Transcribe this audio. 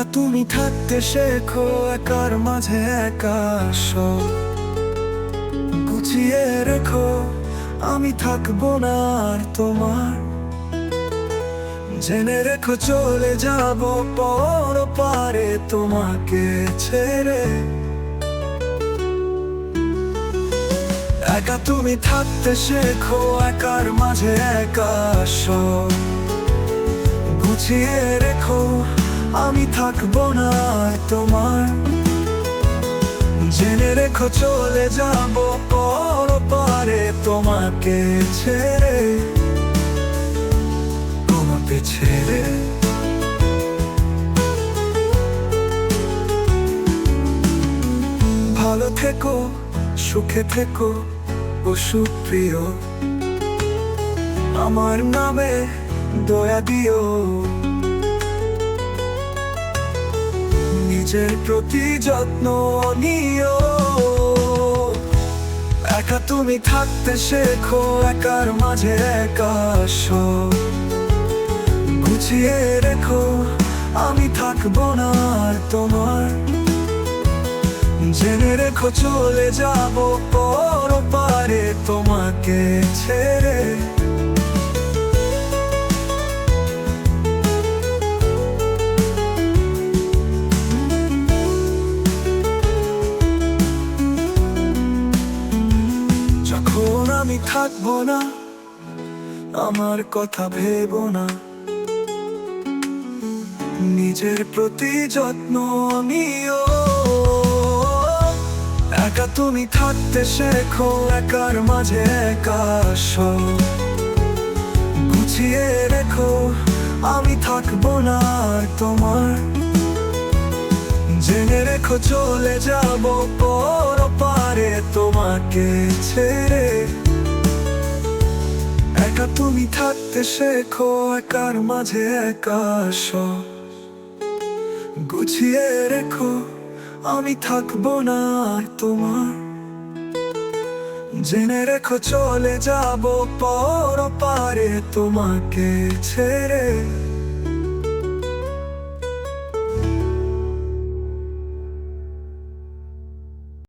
আমি থাকতে শেখো, একার মাঝে একা সব গুছিয়ে রেখো, আমি থাকব না আর তোমার। জেনে রেখো চলে যাব, পর পারে তোমাকে ছেড়ে। একা তুমি থাকতে শেখো, একার মাঝে একা সব গুছিয়ে রেখো আমি থাকব না তোমার। জেনে রেখো, চলে যাব পর পারে তোমাকে ছেড়ে। তোমাকে ছেড়ে। ভালো থেকো, সুখে থেকো ও সুপ্রিয়। আমার নামে দয়া দিও। নিজের প্রতি যত্ন নিও। একা তুমি থাকতে শেখো, একার মাঝে একা গুছিয়ে রেখো, আমি থাকব না আর তোমার। জেনে রেখো, চলে যাব আমি থাকব না, আমার কথা ভেবো না। নিজের প্রতি যত্ন নিও একা তুমি থাকতে শেখো, একার মাঝে একা গুছিয়ে রেখো, আমি থাকব না তোমার। জেনে রেখো, চলে যাব পর পারে তোমাকে ছেড়ে। তুমি থাকতে শেখো, একার মাঝে একাশ গুছিয়ে রেখো, আমি থাকব না তোমার। জেনে রেখো, চলে যাব পর পারে তোমাকে ছেড়ে।